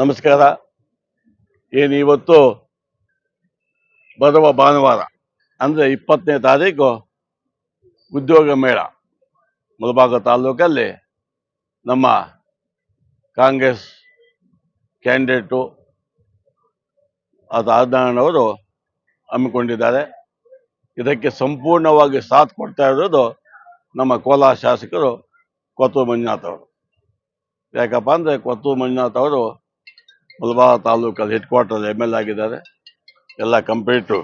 ನಮಸ್ಕಾರ. ಏನು ಇವತ್ತು ಬರುವ ಭಾನುವಾರ, ಅಂದರೆ ಇಪ್ಪತ್ತನೇ ತಾರೀಕು ಉದ್ಯೋಗ ಮೇಳ, ಮುಳಬಾಗ ತಾಲೂಕಲ್ಲಿ ನಮ್ಮ ಕಾಂಗ್ರೆಸ್ ಕ್ಯಾಂಡಿಡೇಟು ಅದು ಆದಣ್ಣವರು ಹಮ್ಮಿಕೊಂಡಿದ್ದಾರೆ. ಇದಕ್ಕೆ ಸಂಪೂರ್ಣವಾಗಿ ಸಾಥ್ ಕೊಡ್ತಾ ಇರೋದು ನಮ್ಮ ಕೋಲಾರ ಶಾಸಕರು ಕೊತ್ತೂರು ಮಂಜುನಾಥ್ ಅವರು. ಯಾಕಪ್ಪ ಅಂದರೆ ಕೊತ್ತೂರು ಮಂಜುನಾಥ್ ಅವರು ಮುಲ್ಬಾರ ತಾಲೂಕಲ್ಲಿ ಹೆಡ್ ಕ್ವಾರ್ಟರ್ ಎಂ ಎಲ್ ಆಗಿದ್ದಾರೆ. ಎಲ್ಲ ಕಂಪ್ಲೀಟು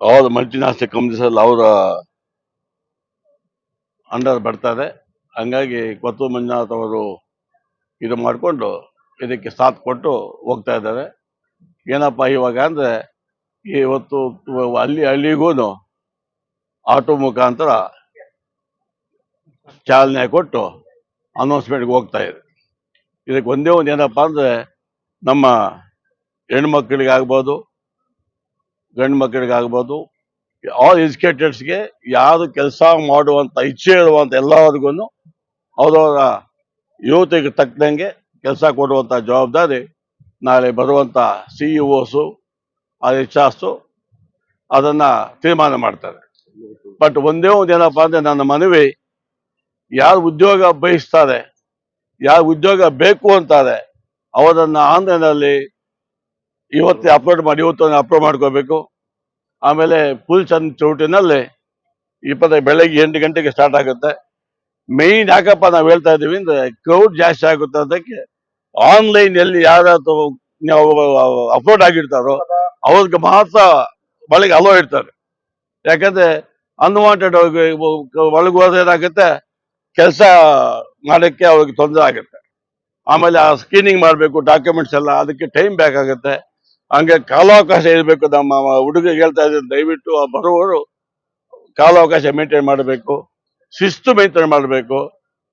ಅವರು ಮಲ್ಟಿನ್ಯಾಷನಲ್ ಕಂಪ್ನೀಸಲ್ಲಿ ಅವರ ಅಂಡರ್ ಬರ್ತಾರೆ ಹಂಗಾಗಿ ಕೊತ್ತೂರು ಮಂಜುನಾಥ್ ಅವರು ಇದು ಮಾಡಿಕೊಂಡು ಇದಕ್ಕೆ ಸಾಥ್ ಕೊಟ್ಟು ಹೋಗ್ತಾ ಇದ್ದಾರೆ. ಏನಪ್ಪ ಇವಾಗ ಅಂದರೆ ಇವತ್ತು ಅಲ್ಲಿ ಹಳ್ಳಿಗೂ ಆಟೋ ಮುಖಾಂತರ ಚಾಲನೆ ಕೊಟ್ಟು ಅನೌನ್ಸ್ಮೆಂಟ್ಗೆ ಹೋಗ್ತಾ ಇದೆ ಇದಕ್ಕೆ ಒಂದೇ ಒಂದು ಏನಪ್ಪ ಅಂದರೆ ನಮ್ಮ ಹೆಣ್ಮಕ್ಳಿಗಾಗ್ಬೋದು ಗಂಡು ಮಕ್ಕಳಿಗಾಗ್ಬೋದು ಆಲ್ ಎಜುಕೇಟೆಡ್ಸ್ಗೆ ಯಾರು ಕೆಲಸ ಮಾಡುವಂಥ ಇಚ್ಛೆ ಇರುವಂಥ ಎಲ್ಲರಿಗೂ ಅವರವರ ಯುವತಿಗೆ ತಕ್ಕಂಗೆ ಕೆಲಸ ಕೊಡುವಂಥ ಜವಾಬ್ದಾರಿ ನಾಳೆ ಬರುವಂಥ ಸಿ ಇ ಓಸು ಎಚ್ ಇಚ್ಛಾಸ್ತು ಅದನ್ನ ತೀರ್ಮಾನ ಮಾಡ್ತಾರೆ. ಬಟ್ ಒಂದೇ ಒಂದು ಏನಪ್ಪ ಅಂದ್ರೆ ನನ್ನ ಮನವಿ, ಯಾರು ಉದ್ಯೋಗ ಬಯಸ್ತಾರೆ, ಯಾರು ಉದ್ಯೋಗ ಬೇಕು ಅಂತಾರೆ, ಅವರನ್ನ ಆನ್ಲೈನಲ್ಲಿ ಇವತ್ತೇ ಅಪ್ಲೋಡ್ ಮಾಡಿ ಇವತ್ತು ಅಪ್ಲೋಡ್ ಮಾಡ್ಕೋಬೇಕು. ಆಮೇಲೆ ಫುಲ್ ಚಂದ್ ಚೌಟಿನಲ್ಲಿ ಇಪ್ಪತ್ತೈದು, ಬೆಳಗ್ಗೆ ಎಂಟು ಗಂಟೆಗೆ ಸ್ಟಾರ್ಟ್ ಆಗುತ್ತೆ. ಮೇಯ್ನ್ ಯಾಕಪ್ಪ ನಾವು ಹೇಳ್ತಾ ಇದ್ದೀವಿ ಅಂದ್ರೆ ಕ್ರೌಡ್ ಜಾಸ್ತಿ ಆಗುತ್ತೆ ಅದಕ್ಕೆ ಆನ್ಲೈನ್ ಎಲ್ಲಿ ಯಾರು ಅಪ್ಲೋಡ್ ಆಗಿರ್ತಾರೋ, ಅವ್ರಿಗೆ ಮಾತ್ರ ಒಳಗೆ ಅಲೋ ಇರ್ತಾರೆ. ಯಾಕಂದ್ರೆ ಅನ್ವಾಂಟೆಡ್ ಒಳಗೆ ಹೋದ್ರೆ ಏನಾಗುತ್ತೆ, ಕೆಲಸ ಮಾಡೋಕ್ಕೆ ಅವ್ರಿಗೆ ತೊಂದರೆ ಆಗುತ್ತೆ. ಆಮೇಲೆ ಆ ಸ್ಕ್ರೀನಿಂಗ್ ಮಾಡಬೇಕು ಡಾಕ್ಯುಮೆಂಟ್ಸ್ ಎಲ್ಲ, ಅದಕ್ಕೆ ಟೈಮ್ ಬೇಕಾಗುತ್ತೆ. ಹಂಗೆ ಕಾಲಾವಕಾಶ ಇರಬೇಕು ನಮ್ಮ ಹುಡುಗರಿಗೆ ಹೇಳ್ತಾ ಇದ್ದೀನಿ ದಯವಿಟ್ಟು ಆ ಬರುವವರು ಕಾಲಾವಕಾಶ ಮೇಂಟೈನ್ ಮಾಡಬೇಕು, ಶಿಸ್ತು ಮೇಂಟೈನ್ ಮಾಡಬೇಕು.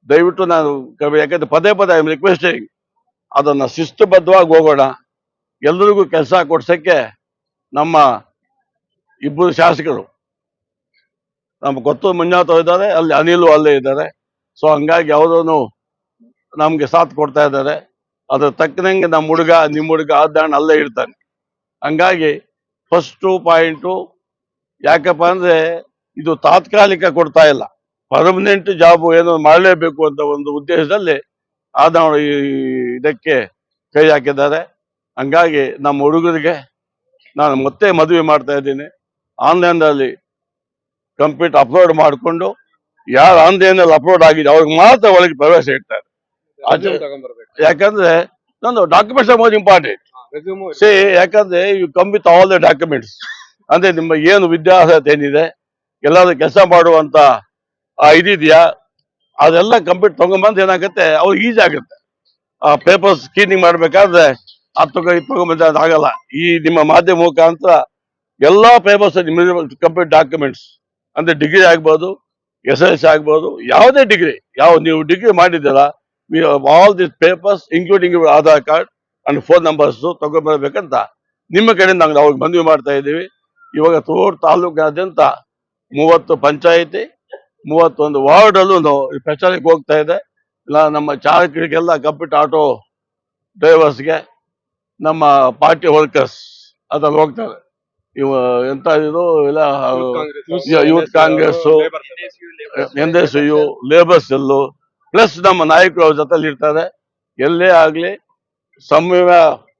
ದಯವಿಟ್ಟು ನಾನು ಯಾಕಂದ್ರೆ ಪದೇ ಪದೇ ಐ ರಿಕ್ವೆಸ್ಟಿಂಗ್ ಅದನ್ನ ಶಿಸ್ತುಬದ್ಧವಾಗಿ ಹೋಗೋಣ. ಎಲ್ರಿಗೂ ಕೆಲಸ ಕೊಡ್ಸಕ್ಕೆ ನಮ್ಮ ಇಬ್ಬರು ಶಾಸಕರು. ನಮ್ಗೆ ಗೊತ್ತು ಮುಂಜಾತ ಇದ್ದಾರೆ, ಅಲ್ಲಿ ಅನಿಲು ಅಲ್ಲೇ ಇದ್ದಾರೆ. ಸೊ ಹಂಗಾಗಿ ಅವರು ನಮ್ಗೆ ಸಾಥ್ ಕೊಡ್ತಾ ಇದ್ದಾರೆ. ಅದ್ರ ತಕ್ಕನಂಗೆ ನಮ್ಮ ಹುಡುಗ, ನಿಮ್ಮ ಹುಡುಗ ಆದಾಣ ಅಲ್ಲೇ ಇರ್ತಾನೆ. ಹಂಗಾಗಿ ಫಸ್ಟು ಪಾಯಿಂಟು ಯಾಕಪ್ಪ ಅಂದ್ರೆ ಇದು ತಾತ್ಕಾಲಿಕ ಕೊಡ್ತಾ ಇಲ್ಲ. ಪರ್ಮನೆಂಟ್ ಜಾಬ್ ಏನೋ ಮಾಡಲೇಬೇಕು ಅಂತ ಒಂದು ಉದ್ದೇಶದಲ್ಲಿ ಆದ ಈ ಇದಕ್ಕೆ ಕೈ ಹಾಕಿದ್ದಾರೆ. ಹಂಗಾಗಿ ನಮ್ಮ ಹುಡುಗರಿಗೆ ನಾನು ಮತ್ತೆ ಮದುವೆ ಮಾಡ್ತಾ ಇದ್ದೀನಿ. ಆನ್ಲೈನ್ನಲ್ಲಿ ಕಂಪ್ಲೀಟ್ ಅಪ್ಲೋಡ್ ಮಾಡಿಕೊಂಡು ಯಾರು ಆನ್ಲೈನಲ್ಲಿ ಅಪ್ಲೋಡ್ ಆಗಿದೆ ಅವ್ರಿಗೆ ಮಾತ್ರ ಒಳಗೆ ಪ್ರವೇಶ ಇಡ್ತಾರೆ. ಯಾಕಂದ್ರೆ ನಂದು ಡಾಕ್ಯುಮೆಂಟ್ಸ್ ಮೋಸ್ಟ್ ಇಂಪಾರ್ಟೆಂಟ್ ಸೇ ಯಾಕಂದ್ರೆ you come with all the documents ಅಂದ್ರೆ ನಿಮ್ಮ ಏನು ವಿದ್ಯಾರ್ಹತೆ ಏನಿದೆ ಎಲ್ಲಾದ್ರೂ ಕೆಲಸ ಮಾಡುವಂತ ಆ ಇದಿದೆಯಾ ಅದೆಲ್ಲ ಕಂಪ್ಲೀಟ್ ತಗೊಂಬಂದು ಏನಾಗುತ್ತೆ? ಅವ್ರಿಗೆ ಈಜಿ ಆಗುತ್ತೆ. ಆ ಪೇಪರ್ ಸ್ಕ್ರೀನಿಂಗ್ ಮಾಡ್ಬೇಕಾದ್ರೆ ಹತ್ತು ಇದು ತಗೊಂಬಂದ್ರೆ ಆಗಲ್ಲ ಈ ನಿಮ್ಮ ಮಾಧ್ಯಮ ಮುಖಾಂತರ ಎಲ್ಲಾ ಪೇಪರ್ಸ್ ಕಂಪ್ಲೀಟ್ ಡಾಕ್ಯುಮೆಂಟ್ಸ್ ಅಂದ್ರೆ ಡಿಗ್ರಿ ಆಗ್ಬೋದು ಎಸ್ ಎಲ್ ಸಿ ಆಗ್ಬೋದು, ಯಾವುದೇ ಡಿಗ್ರಿ ಯಾವ ನೀವು ಡಿಗ್ರಿ ಮಾಡಿದ್ದೀರ all this papers including Aadhaar card and phone numbers ತಗೊಂಡ್ಬರ್ಬೇಕಂತ ನಿಮ್ಮ ಕಡೆಯಿಂದ ನಾವು ಅವ್ರಿಗೆ ಮನವಿ ಮಾಡ್ತಾ ಇದ್ದೀವಿ. ಇವಾಗ ತೋರ್ ತಾಲೂಕಾದ್ಯಂತ ಮೂವತ್ತು ಪಂಚಾಯಿತಿ, ಮೂವತ್ತೊಂದು ವಾರ್ಡಲ್ಲೂ ಪ್ರಚಾರಕ್ಕೆ ಹೋಗ್ತಾ ಇದೆ. ಇಲ್ಲ ನಮ್ಮ ಚಾಲಕರಿಗೆಲ್ಲ ಕಂಪ್ಲೀಟ್ ಆಟೋ ಡ್ರೈವರ್ಸ್ಗೆ ನಮ್ಮ ಪಾರ್ಟಿ ವರ್ಕರ್ಸ್ ಅದ್ರಲ್ಲಿ ಹೋಗ್ತಾರೆ. ಇವ ಎಂತ ಇದು ಇಲ್ಲ youth Congress N S U labours ಎಲ್ಲೂ ಪ್ಲಸ್ ನಮ್ಮ ನಾಯಕರು ಅವ್ರ ಜೊತೆಲಿ ಇರ್ತಾರೆ. ಎಲ್ಲೇ ಆಗ್ಲಿ ಸಮಯ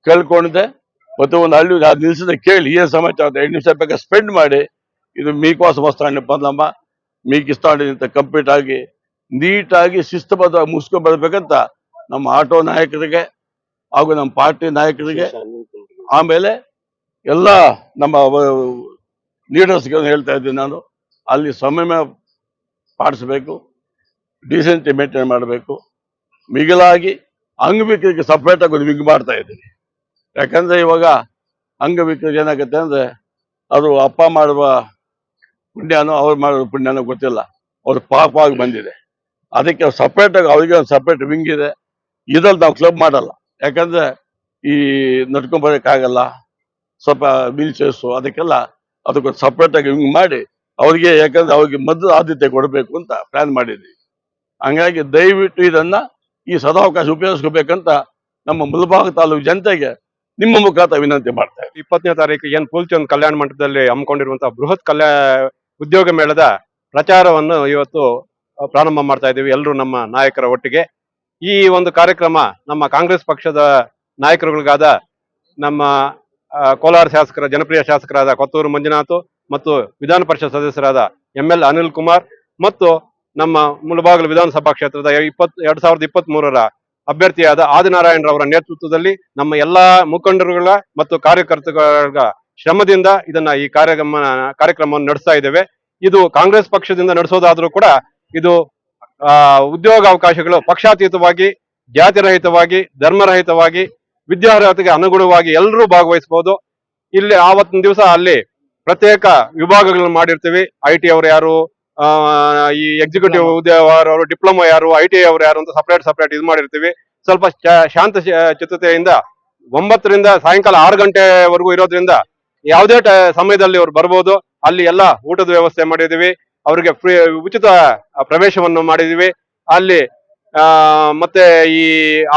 ಕೇಳ್ಕೊಂಡಿದೆ ಮತ್ತೆ ಒಂದು ಹಳ್ಳಿ ಅದು ನಿಲ್ಸಿದ ಕೇಳಿ ಏನ್ ಸಮಾಚಾರ ಎರಡು ನಿಮಿಷ ಬೇಕಾದ್ರೆ ಸ್ಪೆಂಡ್ ಮಾಡಿ ಇದು ಮೀಕೋಸ ಮಸ್ತಾಂಡಿ ಬಂದಮ್ಮ ಮೀಕ್ ಇಸ್ತಾಂಡಿ ಅಂತ ಕಂಪ್ಲೀಟ್ ಆಗಿ ನೀಟಾಗಿ ಶಿಸ್ತುಬದ್ಧವಾಗಿ ಮುಗಿಸ್ಕೊಂಡ್ ಬರ್ಬೇಕಂತ ನಮ್ಮ ಆಟೋ ನಾಯಕರಿಗೆ ಹಾಗೂ ನಮ್ಮ ಪಾರ್ಟಿ ನಾಯಕರಿಗೆ ಆಮೇಲೆ ಎಲ್ಲ ನಮ್ಮ ಲೀಡರ್ಸ್ಗೆ ಹೇಳ್ತಾ ಇದ್ದೀನಿ ನಾನು. ಅಲ್ಲಿ ಸಮಯ ಪಾಡಿಸ್ಬೇಕು, ಡಿಸೆಂಟ್ ಮೇಂಟೈನ್ ಮಾಡಬೇಕು. ಮಿಗಿಲಾಗಿ ಅಂಗವಿಕರಿಗೆ ಸಪ್ರೇಟಾಗಿ ಒಂದು ವಿಂಗ್ ಮಾಡ್ತಾ ಇದ್ದೀನಿ. ಯಾಕಂದ್ರೆ ಇವಾಗ ಅಂಗವಿಕಲರಿಗೆ ಏನಾಗುತ್ತೆ ಅಂದ್ರೆ ಅದು ಅಪ್ಪ ಮಾಡುವ ಪುಣ್ಯನೋ ಅವ್ರು ಮಾಡುವ ಪುಣ್ಯನೋ ಗೊತ್ತಿಲ್ಲ. ಅವ್ರ ಪಾಪವಾಗಿ ಬಂದಿದೆ. ಅದಕ್ಕೆ ಸಪ್ರೇಟ್ ಆಗಿ, ಅವರಿಗೆ ಒಂದು ಸಪ್ರೇಟ್ ವಿಂಗ್ ಇದೆ. ಇದ್ರಲ್ಲಿ ನಾವು ಕ್ಲಬ್ ಮಾಡಲ್ಲ. ಯಾಕಂದ್ರೆ ಈ ನಡ್ಕೊಂಡ್ ಬರೋಕ್ಕಾಗಲ್ಲ ಸ್ವಲ್ಪ ವೀಲ್ ಚೇರ್ಸು ಅದಕ್ಕೆಲ್ಲ ಅದಕ್ಕೊಂದು ಸಪ್ರೇಟ್ ಆಗಿ ವಿಂಗ್ ಮಾಡಿ, ಅವ್ರಿಗೆ ಯಾಕಂದ್ರೆ ಅವ್ರಿಗೆ ಮೊದಲು ಆದ್ಯತೆ ಕೊಡಬೇಕು ಅಂತ ಪ್ಲಾನ್ ಮಾಡಿದ್ವಿ. ಹಂಗಾಗಿ ದಯವಿಟ್ಟು ಇದನ್ನ ಈ ಸದಾವಕಾಶ ಉಪಯೋಗಿಸ್ಕೋಬೇಕಂತ ನಮ್ಮ ಮುಲ್ಭಾಗ ತಾಲೂಕು ಜನತೆಗೆ ನಿಮ್ಮ ಮುಖಾಂತರ ವಿನಂತಿ ಮಾಡ್ತಾರೆ. ಇಪ್ಪತ್ತನೇ ತಾರೀಕು ಏನ್ ಪೂಲ್ಚಂದ್ ಕಲ್ಯಾಣ ಮಂಟಪದಲ್ಲಿ ಹಮ್ಮಿಕೊಂಡಿರುವಂತಹ ಬೃಹತ್ ಕಲ್ಯಾಣ ಉದ್ಯೋಗ ಮೇಳದ ಪ್ರಚಾರವನ್ನು ಇವತ್ತು ಪ್ರಾರಂಭ ಮಾಡ್ತಾ ಇದ್ದೀವಿ ಎಲ್ಲರೂ ನಮ್ಮ ನಾಯಕರ ಒಟ್ಟಿಗೆ. ಈ ಒಂದು ಕಾರ್ಯಕ್ರಮ ನಮ್ಮ ಕಾಂಗ್ರೆಸ್ ಪಕ್ಷದ ನಾಯಕರುಗಳಿಗಾದ ನಮ್ಮ ಕೋಲಾರ ಶಾಸಕರ, ಜನಪ್ರಿಯ ಶಾಸಕರಾದ ಕೊತ್ತೂರು ಮಂಜುನಾಥ್ ಮತ್ತು ವಿಧಾನ ಪರಿಷತ್ ಸದಸ್ಯರಾದ ಎಂ ಎಲ್ ಅನಿಲ್ ಕುಮಾರ್ ಮತ್ತು ನಮ್ಮ ಮುಳಬಾಗಿಲು ವಿಧಾನಸಭಾ ಕ್ಷೇತ್ರದ ಇಪ್ಪತ್, ಎರಡ್ ಸಾವಿರದ ಇಪ್ಪತ್ತ್ ಮೂರರ ಅಭ್ಯರ್ಥಿಯಾದ ಆದಿನಾರಾಯಣರವರ ನೇತೃತ್ವದಲ್ಲಿ ನಮ್ಮ ಎಲ್ಲಾ ಮುಖಂಡರುಗಳ ಮತ್ತು ಕಾರ್ಯಕರ್ತರುಗಳ ಶ್ರಮದಿಂದ ಇದನ್ನ ಈ ಕಾರ್ಯಕ್ರಮ ಕಾರ್ಯಕ್ರಮವನ್ನು ನಡೆಸ್ತಾ ಇದ್ದೇವೆ. ಇದು ಕಾಂಗ್ರೆಸ್ ಪಕ್ಷದಿಂದ ನಡೆಸೋದಾದ್ರೂ ಕೂಡ ಇದು ಉದ್ಯೋಗಾವಕಾಶಗಳು ಪಕ್ಷಾತೀತವಾಗಿ, ಜಾತಿರಹಿತವಾಗಿ, ಧರ್ಮರಹಿತವಾಗಿ, ವಿದ್ಯಾರ್ಹತೆಗೆ ಅನುಗುಣವಾಗಿ ಎಲ್ಲರೂ ಭಾಗವಹಿಸಬಹುದು. ಇಲ್ಲಿ ಆವತ್ತಿನ ದಿವಸ ಅಲ್ಲಿ ಪ್ರತ್ಯೇಕ ವಿಭಾಗಗಳನ್ನು ಮಾಡಿರ್ತೀವಿ. ಐ ಟಿ ಅವರು ಯಾರು ಈ ಎಕ್ಸಿಕ್ಯೂಟಿವ್ ಉದ್ಯೋಗ ಡಿಪ್ಲೊಮಾ ಯಾರು ಐ ಟಿ ಅವರು ಯಾರು ಅಂತ ಸಪರೇಟ್ ಸಪರೇಟ್ ಇದು ಮಾಡಿರ್ತೀವಿ. ಸ್ವಲ್ಪ ಶಾಂತ ಚಿತ್ತತೆಯಿಂದ ಒಂಬತ್ತರಿಂದ ಸಾಯಂಕಾಲ ಆರು ಗಂಟೆವರೆಗೂ ಇರೋದ್ರಿಂದ ಯಾವುದೇ ಸಮಯದಲ್ಲಿ ಅವ್ರು ಬರ್ಬೋದು. ಅಲ್ಲಿ ಎಲ್ಲ ಊಟದ ವ್ಯವಸ್ಥೆ ಮಾಡಿದೀವಿ ಅವರಿಗೆ ಉಚಿತ ಪ್ರವೇಶವನ್ನು ಮಾಡಿದೀವಿ. ಅಲ್ಲಿ ಮತ್ತೆ ಈ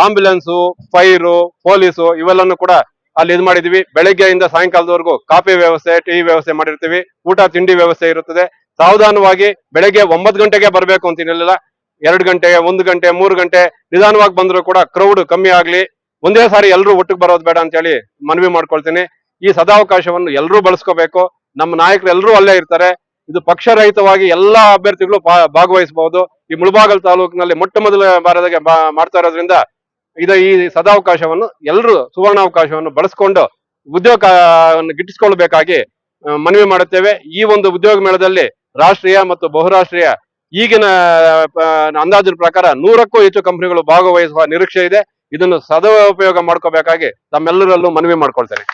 ಆಂಬ್ಯುಲೆನ್ಸು, ಫೈರು, ಪೊಲೀಸು ಇವೆಲ್ಲನೂ ಕೂಡ ಅಲ್ಲಿ ಇದು ಮಾಡಿದೀವಿ. ಬೆಳಗ್ಗೆಯಿಂದ ಸಾಯಂಕಾಲದವರೆಗೂ ಕಾಫಿ ವ್ಯವಸ್ಥೆ, ಟೀ ವ್ಯವಸ್ಥೆ ಮಾಡಿರ್ತೀವಿ. ಊಟ, ತಿಂಡಿ ವ್ಯವಸ್ಥೆ ಇರುತ್ತದೆ. ಸಾವಧಾನವಾಗಿ ಬೆಳಗ್ಗೆ ಒಂಬತ್ತು ಗಂಟೆಗೆ ಬರಬೇಕು ಅಂತ ಇನ್ನಿಲ್ಲ ಎರಡು ಗಂಟೆ, ಒಂದು ಗಂಟೆ, ಮೂರು ಗಂಟೆ, ನಿಧಾನವಾಗಿ ಬಂದರೂ ಕೂಡ ಕ್ರೌಡ್ ಕಮ್ಮಿ ಆಗಲಿ. ಒಂದೇ ಸಾರಿ ಎಲ್ಲರೂ ಒಟ್ಟಿಗೆ ಬರೋದು ಬೇಡ ಅಂತ ಹೇಳಿ ಮನವಿ ಮಾಡ್ಕೊಳ್ತೀನಿ. ಈ ಸದಾವಕಾಶವನ್ನು ಎಲ್ಲರೂ ಬಳಸ್ಕೋಬೇಕು. ನಮ್ಮ ನಾಯಕರು ಎಲ್ಲರೂ ಅಲ್ಲೇ ಇರ್ತಾರೆ. ಇದು ಪಕ್ಷರಹಿತವಾಗಿ ಎಲ್ಲಾ ಅಭ್ಯರ್ಥಿಗಳು ಭಾಗವಹಿಸಬಹುದು. ಈ ಮುಳಬಾಗಲ್ ತಾಲೂಕಿನಲ್ಲಿ ಮೊಟ್ಟ ಮೊದಲ ಬಾರದಾಗೆ ಮಾಡ್ತಾ ಇರೋದ್ರಿಂದ ಇದು ಈ ಸದಾವಕಾಶವನ್ನು ಎಲ್ಲರೂ ಸುವರ್ಣಾವಕಾಶವನ್ನು ಬಳಸ್ಕೊಂಡು ಉದ್ಯೋಗವನ್ನು ಗಿಟ್ಟಿಸಿಕೊಳ್ಬೇಕಾಗಿ ಮನವಿ ಮಾಡುತ್ತೇವೆ. ಈ ಒಂದು ಉದ್ಯೋಗ ಮೇಳದಲ್ಲಿ ರಾಷ್ಟ್ರೀಯ ಮತ್ತು ಬಹುರಾಷ್ಟ್ರೀಯ ಈಗಿನ ಅಂದಾಜಿನ ಪ್ರಕಾರ ನೂರಕ್ಕೂ ಹೆಚ್ಚು ಕಂಪನಿಗಳು ಭಾಗವಹಿಸುವ ನಿರೀಕ್ಷೆ ಇದೆ. ಇದನ್ನು ಸದುಪಯೋಗ ಮಾಡ್ಕೋಬೇಕಾಗಿ ತಮ್ಮೆಲ್ಲರಲ್ಲೂ ಮನವಿ ಮಾಡ್ಕೊಳ್ತೇನೆ.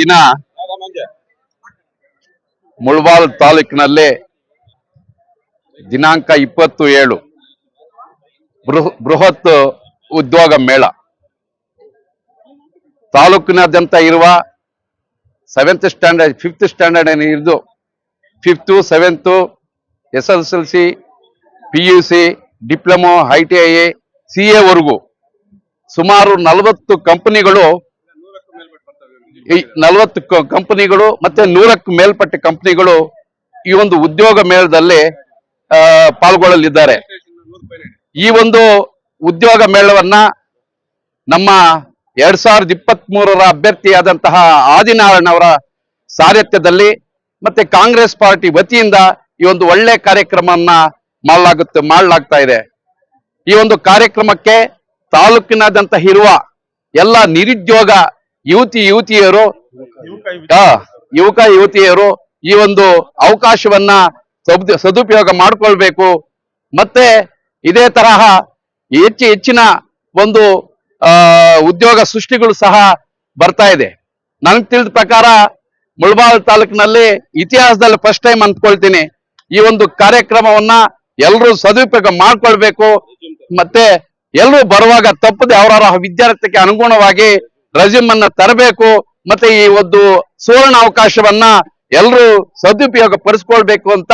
ದಿನ ಮುಳಬಾಲ್ ತಾಲೂಕಿನಲ್ಲಿ ದಿನಾಂಕ ಇಪ್ಪತ್ತು ಏಳು ಬೃಹ- ಬೃಹತ್ ಉದ್ಯೋಗ ಮೇಳ. ತಾಲೂಕಿನಾದ್ಯಂತ ಇರುವ ಸೆವೆಂತ್ ಸ್ಟ್ಯಾಂಡರ್ಡ್ ಫಿಫ್ತ್ ಸ್ಟ್ಯಾಂಡರ್ಡ್ ಇದ್ದು fifth seventh S S L C, P U C, diploma, I T I C ಎವರೆಗೂ ಸುಮಾರು ನಲವತ್ತು ಕಂಪನಿಗಳು ಈ ನಲವತ್ತು ಕಂಪನಿಗಳು ಮತ್ತೆ ನೂರಕ್ಕೂ ಮೇಲ್ಪಟ್ಟ ಕಂಪನಿಗಳು ಈ ಒಂದು ಉದ್ಯೋಗ ಮೇಳದಲ್ಲಿ ಪಾಲ್ಗೊಳ್ಳಲಿದ್ದಾರೆ. ಈ ಒಂದು ಉದ್ಯೋಗ ಮೇಳವನ್ನ ನಮ್ಮ ಎರಡ್ ಸಾವಿರದ ಇಪ್ಪತ್ತ್ ಮೂರರ ಅಭ್ಯರ್ಥಿಯಾದಂತಹ ಆದಿನಾರಾಯಣ ಅವರ ಸಾರಥ್ಯದಲ್ಲಿ ಮತ್ತೆ ಕಾಂಗ್ರೆಸ್ ಪಾರ್ಟಿ ವತಿಯಿಂದ ಈ ಒಂದು ಒಳ್ಳೆ ಕಾರ್ಯಕ್ರಮವನ್ನ ಮಾಡಲಾಗುತ್ತೆ, ಮಾಡಲಾಗ್ತಾ ಇದೆ. ಈ ಒಂದು ಕಾರ್ಯಕ್ರಮಕ್ಕೆ ತಾಲೂಕಿನಾದ್ಯಂತ ಇರುವ ಎಲ್ಲ ನಿರುದ್ಯೋಗ ಯುವತಿ ಯುವತಿಯರು ಯುವಕ ಯುವತಿಯರು ಈ ಒಂದು ಅವಕಾಶವನ್ನ ಸದ್- ಸದುಪಯೋಗ ಮಾಡಿಕೊಳ್ಬೇಕು. ಮತ್ತೆ ಇದೇ ತರಹ ಹೆಚ್ಚು ಹೆಚ್ಚಿನ ಒಂದು ಉದ್ಯೋಗ ಸೃಷ್ಟಿಗಳು ಸಹ ಬರ್ತಾ ಇದೆ. ನನಗೆ ತಿಳಿದ ಪ್ರಕಾರ ಮುಳಬಾಲ್ ತಾಲೂಕಿನಲ್ಲಿ ಇತಿಹಾಸದಲ್ಲಿ ಫಸ್ಟ್ ಟೈಮ್ ಅಂದ್ಕೊಳ್ತೀನಿ ಈ ಒಂದು ಕಾರ್ಯಕ್ರಮವನ್ನ ಎಲ್ಲರೂ ಸದುಪಯೋಗ ಮಾಡ್ಕೊಳ್ಬೇಕು. ಮತ್ತೆ ಎಲ್ಲರೂ ಬರುವಾಗ ತಪ್ಪದೆ ಅವರವರ ವಿದ್ಯಾರ್ಥಿಗೆ ಅನುಗುಣವಾಗಿ ರೆಸ್ಯೂಮ್ ಅನ್ನ ತರಬೇಕು ಮತ್ತೆ ಈ ಒಂದು ಸುವರ್ಣ ಅವಕಾಶವನ್ನ ಎಲ್ಲರೂ ಸದುಪಯೋಗ ಪಡಿಸ್ಕೊಳ್ಬೇಕು ಅಂತ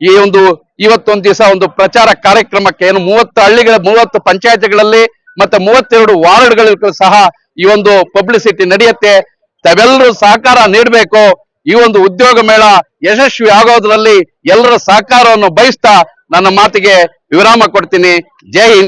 ಈ ಒಂದು ಇವತ್ತೊಂದು ದಿವಸ ಒಂದು ಪ್ರಚಾರ ಕಾರ್ಯಕ್ರಮಕ್ಕೆ ಏನು ಮೂವತ್ತು ಹಳ್ಳಿಗಳ ಮೂವತ್ತು ಪಂಚಾಯತ್ಗಳಲ್ಲಿ ಮತ್ತೆ ಮೂವತ್ತೆರಡು ವಾರ್ಡ್ಗಳಿಗೂ ಸಹ ಈ ಒಂದು ಪಬ್ಲಿಸಿಟಿ ನಡೆಯುತ್ತೆ. ತಾವೆಲ್ಲರೂ ಸಹಕಾರ ನೀಡಬೇಕು. ಈ ಒಂದು ಉದ್ಯೋಗ ಮೇಳ ಯಶಸ್ವಿ ಆಗೋದ್ರಲ್ಲಿ ಎಲ್ಲರ ಸಹಕಾರವನ್ನು ಬಯಸ್ತಾ ನನ್ನ ಮಾತಿಗೆ ವಿರಾಮ ಕೊಡ್ತೀನಿ. ಜೈ